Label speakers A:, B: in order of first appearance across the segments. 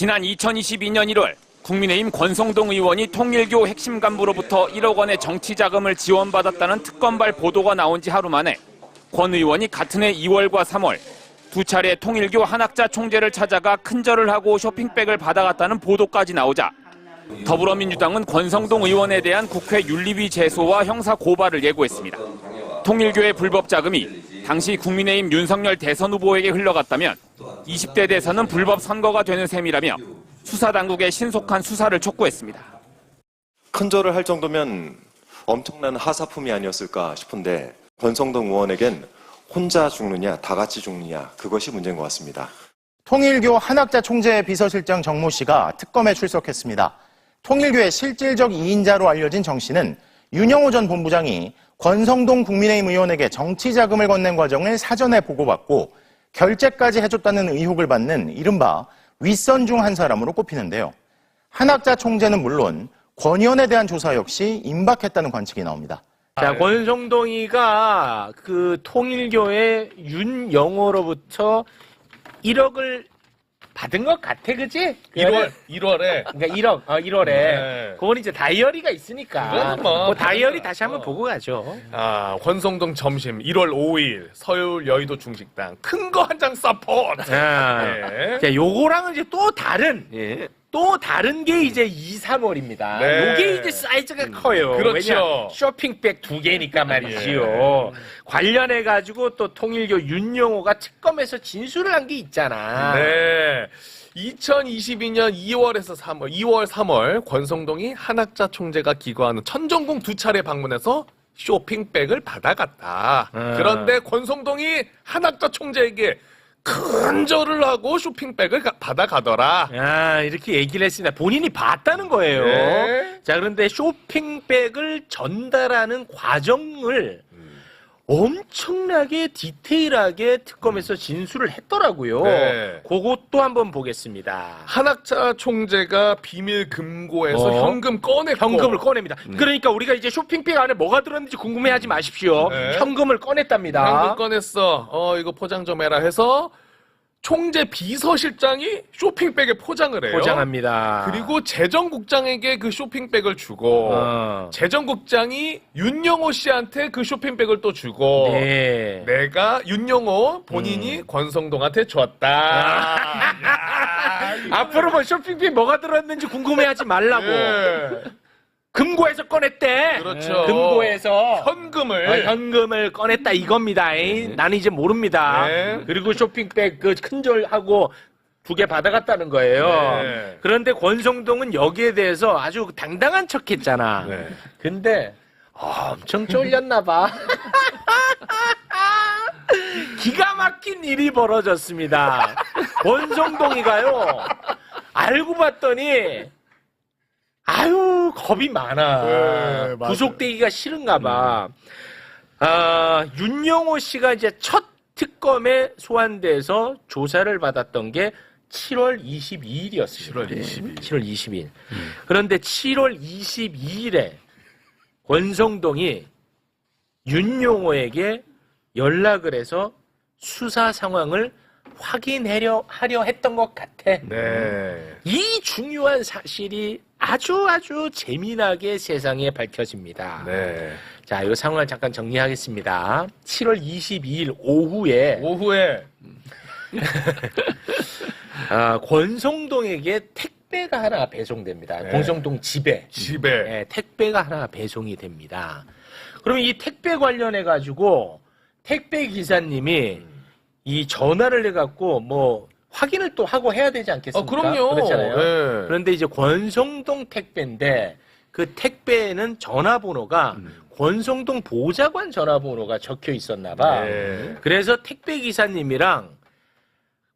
A: 지난 2022년 1월 국민의힘 권성동 의원이 통일교 핵심 간부로부터 1억 원의 정치 자금을 지원받았다는 특검발 보도가 나온 지 하루 만에 권 의원이 같은 해 2월과 3월 두 차례 통일교 한학자 총재를 찾아가 큰절을 하고 쇼핑백을 받아갔다는 보도까지 나오자 더불어민주당은 권성동 의원에 대한 국회 윤리위 제소와 형사 고발을 예고했습니다. 통일교의 불법 자금이 당시 국민의힘 윤석열 대선 후보에게 흘러갔다면 20대 대선은 불법 선거가 되는 셈이라며 수사 당국의 신속한 수사를 촉구했습니다.
B: 큰절을 할 정도면 엄청난 하사품이 아니었을까 싶은데 권성동 의원에겐 혼자 죽느냐 다 같이 죽느냐 그것이 문제인 것 같습니다.
C: 통일교 한학자 총재 비서실장 정모 씨가 특검에 출석했습니다. 통일교의 실질적 이인자로 알려진 정 씨는 윤영호 전 본부장이 권성동 국민의힘 의원에게 정치 자금을 건넨 과정을 사전에 보고받고 결제까지 해줬다는 의혹을 받는 이른바 윗선 중 한 사람으로 꼽히는데요. 한학자 총재는 물론 권 의원에 대한 조사 역시 임박했다는 관측이 나옵니다.
D: 자, 권성동이가 그 통일교의 윤영호로부터 1억을 받은 것 같아, 그지?
E: 1월 1월에
D: 그러니까 1억, 어, 1월에.
E: 네.
D: 그건 이제 다이어리가 있으니까.
E: 그건 뭐,
D: 뭐 다이어리
E: 당연하죠.
D: 다시 한번 보고 가죠.
E: 아 권성동 점심 1월 5일 서울 여의도 중식당 큰 거 한 장 서포트.
D: 자,
E: 네.
D: 자, 요거랑은 이제 또 다른, 또 다른 게 이제 2, 3월입니다.
E: 네.
D: 요게 이제 사이즈가 커요.
E: 그렇죠.
D: 왜냐, 쇼핑백 두 개니까 말이지요. 관련해 가지고 또 통일교 윤영호가 특검에서 진술을 한 게 있잖아.
E: 네. 2022년 2월에서 3월, 2월, 3월 권성동이 한학자 총재가 기거하는 천정궁 두 차례 방문해서 쇼핑백을 받아갔다.
D: 음.
E: 그런데 권성동이 한학자 총재에게 큰 절을 하고 쇼핑백을 가- 받아가더라.
D: 아, 이렇게 얘기를 했습니다. 본인이 봤다는 거예요.
E: 네.
D: 자, 그런데 쇼핑백을 전달하는 과정을 엄청나게 디테일하게 특검에서 진술을 했더라고요.
E: 네.
D: 그것도 한번 보겠습니다.
E: 한학자 총재가 비밀 금고에서
D: 어?
E: 현금 꺼냈고
D: 현금을 꺼냅니다. 그러니까 우리가 이제 쇼핑백 안에 뭐가 들었는지 궁금해하지 마십시오.
E: 네.
D: 현금을 꺼냈답니다.
E: 현금 꺼냈어. 어 이거 포장 좀 해라 해서 총재 비서실장이 쇼핑백에 포장을 해요.
D: 포장합니다.
E: 그리고 재정국장에게 그 쇼핑백을 주고
D: 어.
E: 재정국장이 윤영호 씨한테 그 쇼핑백을 또 주고
D: 네.
E: 내가 윤영호 본인이 권성동한테 줬다. 야, 이거-
D: 앞으로 뭐 쇼핑백 뭐가 들었는지 궁금해하지 말라고.
E: 예.
D: 금고에서 꺼냈대.
E: 그렇죠.
D: 금고에서
E: 현금을
D: 어, 현금을 꺼냈다 이겁니다. 잉? 나는 이제 모릅니다.
E: 네.
D: 그리고 쇼핑백 그 큰절하고 두 개 받아갔다는 거예요.
E: 네.
D: 그런데 권성동은 여기에 대해서 아주 당당한 척했잖아.
E: 네.
D: 근데 엄청 쫄렸나 봐. 기가 막힌 일이 벌어졌습니다. 권성동이가요. 알고 봤더니 아유 겁이 많아.
E: 네, 맞아요.
D: 구속되기가 싫은가 봐. 아, 윤영호 씨가 이제 첫 특검에 소환돼서 조사를 받았던 게 7월 22일이었습니다.
E: 7월 22일.
D: 7월 22일. 그런데 7월 22일에 권성동이 윤용호에게 연락을 해서 수사 상황을 확인하려 하려 했던 것 같아.
E: 네.
D: 이 중요한 사실이 아주 아주 재미나게 세상에 밝혀집니다.
E: 네.
D: 자, 이 상황을 잠깐 정리하겠습니다. 7월 22일 오후에
E: 오후에
D: 아, 권성동에게 택배가 하나 배송됩니다.
E: 네.
D: 권성동 집에
E: 집에
D: 예, 택배가 하나 배송이 됩니다. 그러면 이 택배 관련해 가지고 택배 기사님이 이 전화를 해 갖고 뭐 확인을 또 하고 해야 되지
E: 아,
D: 않겠습니까?
E: 그럼요.
D: 그렇잖아요.
E: 네.
D: 그런데 이제 권성동 택배인데 그 택배에는 전화번호가 권성동 보좌관 전화번호가 적혀 있었나 봐.
E: 네.
D: 그래서 택배 기사님이랑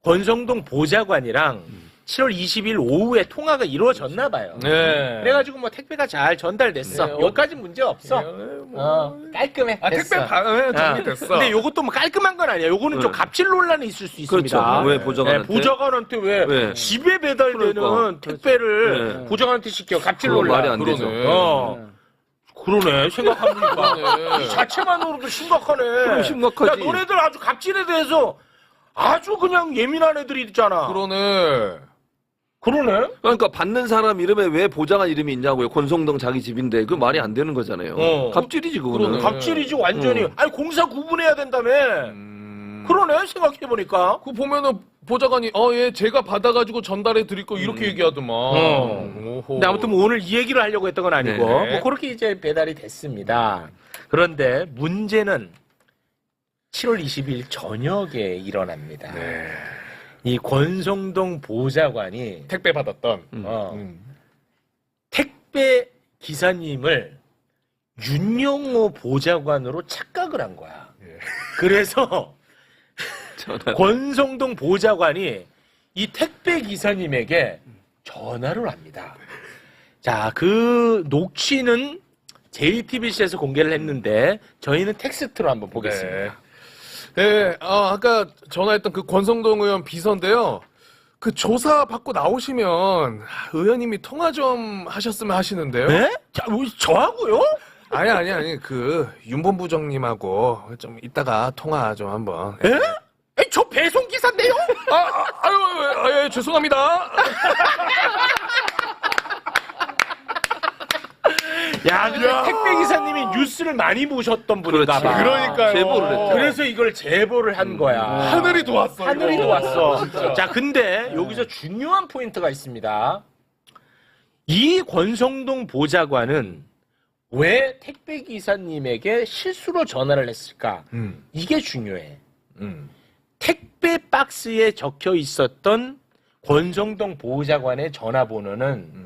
D: 권성동 보좌관이랑 7월 20일 오후에 통화가 이루어졌나 봐요.
E: 네.
D: 그래가지고 뭐 택배가 잘 전달됐어.
E: 네, 어-
D: 여기까지 문제 없어.
E: 네, 뭐.
D: 어, 깔끔해.
E: 아,
D: 됐어.
E: 택배 바, 네,
D: 아,
E: 정리됐어.
D: 근데 요것도 뭐 깔끔한 건 아니야. 요거는 좀 갑질 논란이 있을 수 있습니다.
F: 그렇죠. 왜
D: 네,
F: 보좌관한테?
D: 보좌관한테 왜
F: 왜?
D: 집에 배달되는
F: 그러니까.
D: 택배를
F: 네.
D: 보좌관한테 시켜 갑질 논란.
F: 말이 안 되죠.
E: 그러네.
D: 어. 그러네. 생각해보니까. 이 자체만으로도 심각하네.
F: 그럼 심각하지.
D: 야, 너네들 아주 갑질에 대해서 아주 그냥 예민한 애들이 있잖아.
E: 그러네.
D: 그러네.
F: 그러니까 받는 사람 이름에 왜 보좌관 이름이 있냐고요. 권성동 자기 집인데 그 말이 안 되는 거잖아요.
D: 어.
F: 갑질이지 그거는.
E: 그러네.
D: 갑질이지 완전히.
F: 어.
D: 아니 공사 구분해야 된다며.
E: 음.
D: 그러네 생각해 보니까.
E: 그 보면은 보좌관이 어예 제가 받아가지고 전달해 드릴 거 이렇게 얘기하더만.
D: 어.
E: 오호.
D: 근데 아무튼 뭐 오늘 이 얘기를 하려고 했던 건 아니고
E: 네네.
D: 뭐 그렇게 이제 배달이 됐습니다. 그런데 문제는 7월 20일 저녁에 일어납니다.
E: 네.
D: 이 권성동 보좌관이
E: 택배 받았던.
D: 어,
E: 음.
D: 택배 기사님을 윤영호 보좌관으로 착각을 한 거야.
E: 예.
D: 그래서
F: 전화.
D: 권성동 보좌관이 이 택배 기사님에게 전화를 합니다. 자, 그 녹취는 JTBC에서 공개를 했는데 저희는 텍스트로 한번 보겠습니다.
E: 네, 아, 아까 전화했던 그 권성동 의원 비서인데요. 그 조사 받고 나오시면 의원님이 통화 좀 하셨으면 하시는데요.
D: 네? 자, 뭐, 저하고요?
E: 아니 아니 아니 그 윤본 부장님하고 좀 이따가 통화 좀 한번.
D: 에? 에, 저 배송 기사인데요?
E: 아, 아, 아유, 아유, 아유, 죄송합니다.
D: 야, 근데 택배 기사님이 뉴스를 많이 보셨던 분인가 봐.
E: 그러니까요.
F: 제보를 했죠.
D: 그래서 이걸 제보를 한 거야.
E: 하늘이 도왔어.
D: 하늘이
E: 이거.
D: 도왔어. 자, 근데 여기서 중요한 포인트가 있습니다. 이 권성동 보좌관은 왜 택배 기사님에게 실수로 전화를 했을까?
E: 음,
D: 이게 중요해.
E: 음.
D: 택배 박스에 적혀 있었던 권성동 보좌관의 전화번호는
E: 음.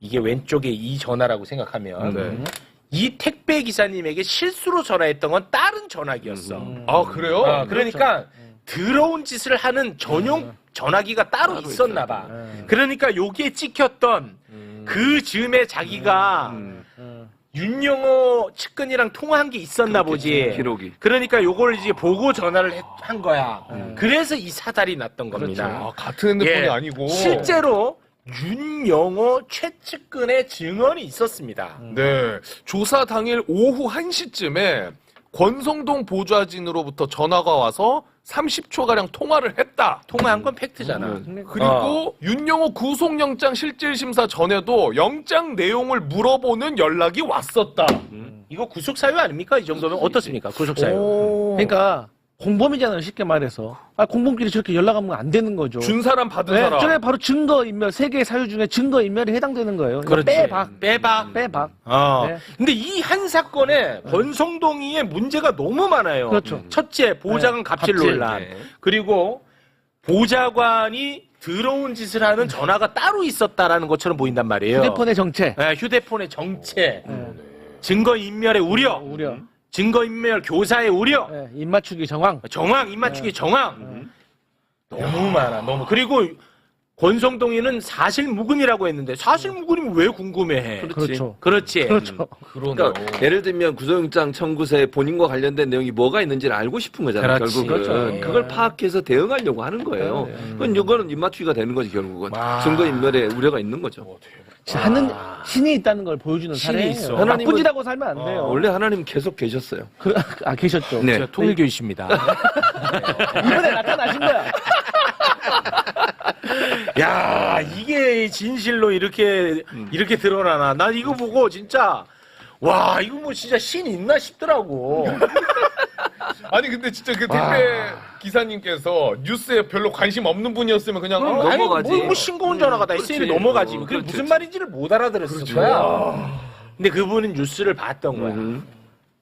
D: 이게 왼쪽에 이 전화라고 생각하면
E: 네.
D: 이 택배 기사님에게 실수로 전화했던 건 다른 전화기였어.
E: 아 그래요?
D: 아, 그러니까 더러운 짓을 하는 전용 전화기가 따로 있었나 봐. 그러니까 여기에 찍혔던 그 즈음에 자기가
F: 음.
D: 윤영호 측근이랑 통화한 게 있었나 보지.
F: 기록이.
D: 그러니까 요걸 이제 보고 전화를 했- 한 거야. 그래서 이 사달이 났던 겁니다.
E: 아, 같은 핸드폰이
D: 예.
E: 아니고.
D: 실제로 윤영호 최측근의 증언이 있었습니다.
E: 네. 조사 당일 오후 1시쯤에 권성동 보좌진으로부터 전화가 와서 30초가량 통화를 했다.
D: 통화한 건 팩트잖아.
F: 음.
E: 그리고
D: 어.
E: 윤영호 구속영장 실질심사 전에도 영장 내용을 물어보는 연락이 왔었다.
D: 이거 구속 사유 아닙니까? 이 정도면 어떻습니까? 구속 사유.
E: 오.
G: 그러니까 공범이잖아요 쉽게 말해서 아, 공범끼리 저렇게 연락하면 안 되는 거죠.
E: 준 사람 받은
G: 네,
E: 사람.
G: 저게 바로 증거 인멸 세 개의 사유 중에 증거 인멸이 해당되는 거예요. 그러니까
D: 그렇지.
G: 빼박
D: 빼박.
G: 빼박.
D: 어.
G: 네.
D: 근데 이 한 사건에 권성동이의 문제가 너무 많아요.
G: 그렇죠.
D: 첫째, 보좌관
G: 네,
D: 갑질
G: 갑질.
D: 논란.
F: 네.
D: 그리고 보좌관이 더러운 짓을 하는 전화가 따로 있었다라는 것처럼 보인단 말이에요.
G: 휴대폰의 정체.
D: 네, 휴대폰의 정체.
G: 네.
D: 증거 인멸의 우려.
G: 우려.
D: 증거 인멸 교사의 우려.
G: 네, 입맞추기 정황.
D: 정황, 입맞추기 정황. 너무 많아, 너무. 그리고 권성동이는 사실 무근이라고 했는데 사실 무근이면 왜 궁금해해?
G: 그렇죠.
D: 그렇지.
G: 그렇죠.
E: 그러네요.
F: 그러니까 예를 들면 구속영장 청구서에 본인과 관련된 내용이 뭐가 있는지를 알고 싶은 거잖아요.
D: 그렇지.
F: 결국은
G: 그렇죠.
F: 그걸 파악해서 대응하려고 하는 거예요. 그건 이거는 입맞추기가 되는 거지 결국은
D: 와.
F: 증거 인멸에 우려가 있는 거죠.
G: 하는 신이 있다는 걸 보여주는
D: 신이
G: 사례예요.
D: 있어.
F: 하나님은-
G: 하고 살면 안 돼요.
F: 원래 하나님 계속 계셨어요.
G: 그, 아 계셨죠.
F: 네.
D: 통일교이십니다.
G: 이번에 나타나신 거야.
D: 야, 이게 진실로 이렇게 이렇게 드러나나? 난 이거 보고 진짜 와, 이거 뭐 진짜 신 있나 싶더라고.
E: 아니 근데 진짜 그 택배 기사님께서 뉴스에 별로 관심 없는 분이었으면 그냥
F: 음,
E: 어,
D: 아니,
F: 넘어가지.
D: 뭐, 뭐 싱거운 전화가 다
F: 그렇지.
D: SM이 넘어가지.
F: 어,
D: 그게
F: 그렇지,
D: 무슨
F: 그렇지.
D: 말인지를 못 알아들었을 거야. 근데 그분은 뉴스를 봤던 거야.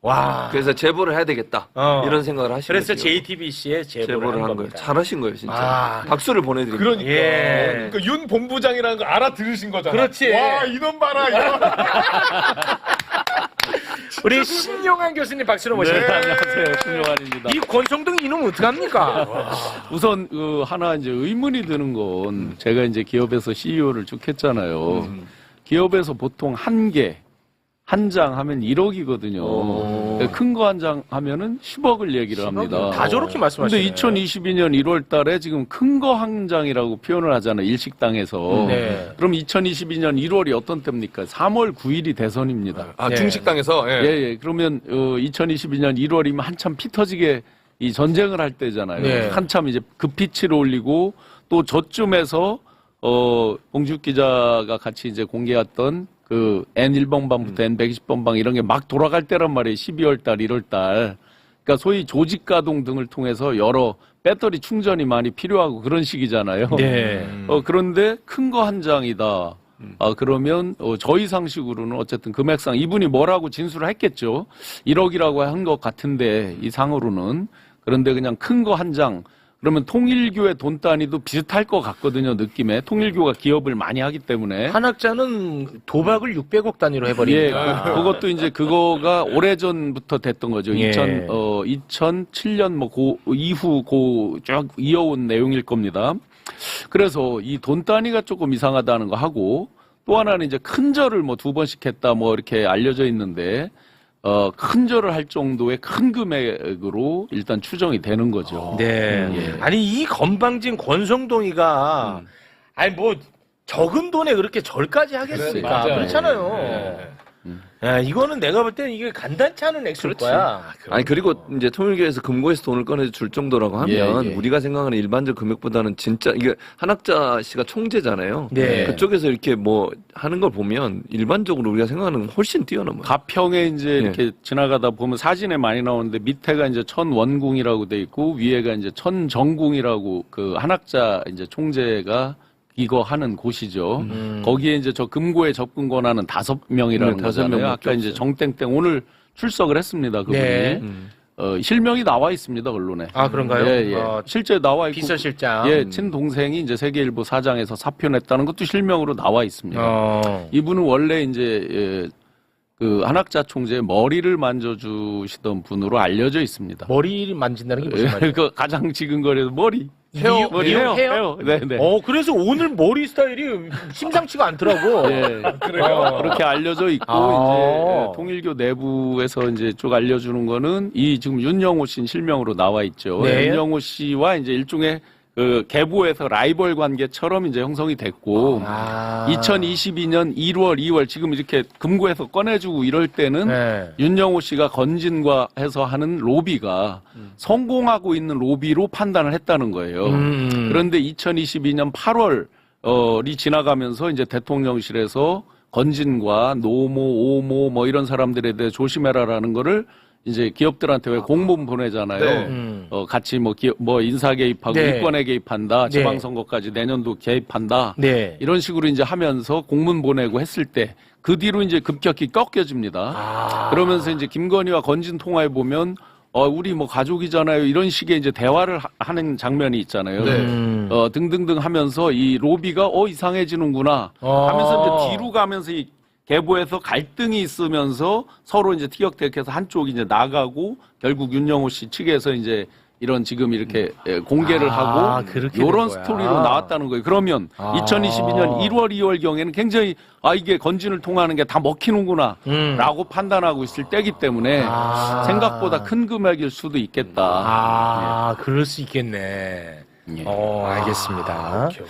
F: 음.
D: 와.
F: 그래서 제보를 해야 되겠다
D: 어.
F: 이런 생각을 하신
D: 그래서. JTBC에 제보를,
F: 제보를
D: 한
F: 한 거예요.
D: 겁니다.
F: 잘하신 거예요, 진짜.
D: 아.
F: 박수를 보내드립니다.
E: 그러니까
D: 예.
E: 그윤 본부장이라는 거 알아들으신 거잖아.
D: 그렇지.
E: 와 이놈 봐라. 이놈.
D: 우리 신용환 교수님 박수로
E: 네.
D: 모십니다.
H: 안녕하세요. 신용환입니다.
D: 이 권성동 이놈 어떡합니까?
H: 우선 그 하나 이제 의문이 드는 건 제가 이제 기업에서 CEO를 쭉 했잖아요. 기업에서 보통 한 개, 한 장 하면 1억이거든요. 큰 거 한 장 하면은 10억을 얘기를 합니다.
D: 다 저렇게 말씀하시네.
H: 근데 2022년 1월 달에 지금 큰 거 한 장이라고 표현을 하잖아요. 일식당에서.
D: 네.
H: 그럼 2022년 1월이 어떤 때입니까? 3월 9일이 대선입니다.
E: 아
D: 예.
E: 중식당에서. 예.
H: 예, 예. 그러면 어, 2022년 1월이면 한참 피 터지게 이 전쟁을 할 때잖아요.
D: 네.
H: 한참 이제 급피치를 올리고 또 저쯤에서 어, 봉주 기자가 같이 이제 공개했던 그 N1번 방부터 N120번 방 이런 게 막 돌아갈 때란 말이에요. 12월 달, 1월 달. 그러니까 소위 조직 가동 등을 통해서 여러 배터리 충전이 많이 필요하고 그런 시기잖아요.
D: 네.
H: 어, 그런데 큰 거 한 장이다. 아, 그러면, 어, 저희 상식으로는 어쨌든 금액상 이분이 뭐라고 진술을 했겠죠. 1억이라고 한 것 같은데, 이 상으로는. 그런데 그냥 큰 거 한 장. 그러면 통일교의 돈 단위도 비슷할 것 같거든요, 느낌에. 통일교가 기업을 많이 하기 때문에.
D: 한 학자는 도박을 600억 단위로
H: 예,
D: 해버리니까.
H: 그, 것도 이제 그거가 오래전부터 됐던 거죠.
D: 예.
H: 2000, 어, 2007년 뭐 고, 이후 고 쭉 이어온 내용일 겁니다. 그래서 이 돈 단위가 조금 이상하다는 거 하고 또 하나는 이제 큰 절을 뭐 두 번씩 했다 뭐 이렇게 알려져 있는데 어, 큰 절을 할 정도의 큰 금액으로 일단 추정이 되는 거죠.
D: 네.
H: 예.
D: 아니 이 건방진 권성동이가 아니 뭐 적은 돈에 그렇게 절까지 하겠습니까?
E: 맞아요.
D: 그렇잖아요.
E: 네.
D: 야, 이거는 내가 볼 때는 이게 간단치 않은 액수일 거야.
F: 아니 그리고 이제 통일교에서 금고에서 돈을 꺼내 줄 정도라고 하면
H: 예, 예.
F: 우리가 생각하는 일반적 금액보다는 진짜 이게 한학자 씨가 총재잖아요.
D: 네.
F: 그쪽에서 이렇게 뭐 하는 걸 보면 일반적으로 우리가 생각하는 건 훨씬 뛰어넘어요.
H: 가평에 이제
F: 예.
H: 이렇게 지나가다 보면 사진에 많이 나오는데 밑에가 이제 천원궁이라고 돼 있고 위에가 이제 천정궁이라고 그 한학자 이제 총재가 이거 하는 곳이죠.
D: 음.
H: 거기에 이제 저 금고에 접근 권한은 다섯 명이라는
F: 네, 다섯
H: 거잖아요. 아까 이제. 정땡땡 오늘 출석을 했습니다. 그분이
D: 네.
F: 음.
H: 어, 실명이 나와 있습니다 언론에.
D: 아 그런가요?
H: 예, 예.
D: 어,
H: 실제 나와 있고
D: 비서실장.
H: 예, 친동생이 이제 세계일보 사장에서 사표냈다는 것도 실명으로 나와 있습니다.
D: 어.
H: 이분은 원래 이제 예, 그 한학자 총재의 머리를 만져주시던 분으로 알려져 있습니다.
D: 머리를 만진다는 게 무슨
H: 예,
D: 말이야?
H: 그 가장 지근거리에서 머리,
D: 헤어,
H: 머리
D: 헤어,
H: 헤어,
D: 헤어?
H: 네, 네.
D: 어 그래서 오늘 머리 스타일이 심상치가 않더라고.
H: 예, 그렇게 알려져 있고
D: 아.
H: 이제 예, 통일교 내부에서 이제 쭉 알려주는 거는 이 지금 윤영호 씨 실명으로 나와 있죠.
D: 네.
H: 윤영호 씨와 이제 일종의 그 계보에서 라이벌 관계처럼 이제 형성이 됐고
D: 아.
H: 2022년 1월, 2월 지금 이렇게 금고에서 꺼내주고 이럴 때는
D: 네.
H: 윤영호 씨가 건진과 해서 하는 로비가 성공하고 있는 로비로 판단을 했다는 거예요.
D: 음.
H: 그런데 2022년 8월이 지나가면서 이제 대통령실에서 건진과 노모, 오모 뭐 이런 사람들에 대해 조심해라라는 거를 이제 기업들한테 왜 공문 보내잖아요.
E: 네.
D: 음.
H: 어, 같이 뭐, 기업, 뭐 인사 개입하고
D: 네.
H: 일권에 개입한다.
D: 네.
H: 지방선거까지 내년도 개입한다.
D: 네.
H: 이런 식으로 이제 하면서 공문 보내고 했을 때 그 뒤로 이제 급격히 꺾여집니다.
D: 아.
H: 그러면서 이제 김건희와 건진 통화에 보면 어 우리 뭐 가족이잖아요 이런 식의 이제 대화를 하- 하는 장면이 있잖아요.
E: 네.
D: 음.
H: 어 등등등 하면서 이 로비가 어 이상해지는구나
D: 어.
H: 하면서 이제 뒤로 가면서 이 계보에서 갈등이 있으면서 서로 이제 티격태격해서 한쪽이 이제 나가고 결국 윤영호 씨 측에서 이제 이런 지금 이렇게 예, 공개를
D: 아,
H: 하고 이런. 스토리로 나왔다는 거예요. 그러면
D: 아.
H: 2022년 1월, 2월 경에는 굉장히 아 이게 건진을 통하는 게 다 먹히는구나.
D: 음.
H: 라고 판단하고 있을 때기 때문에
D: 아.
H: 생각보다 큰 금액일 수도 있겠다.
D: 아, 그럴 수 있겠네.
H: 예.
D: 어, 알겠습니다.
E: 아, 오케이, 오케이.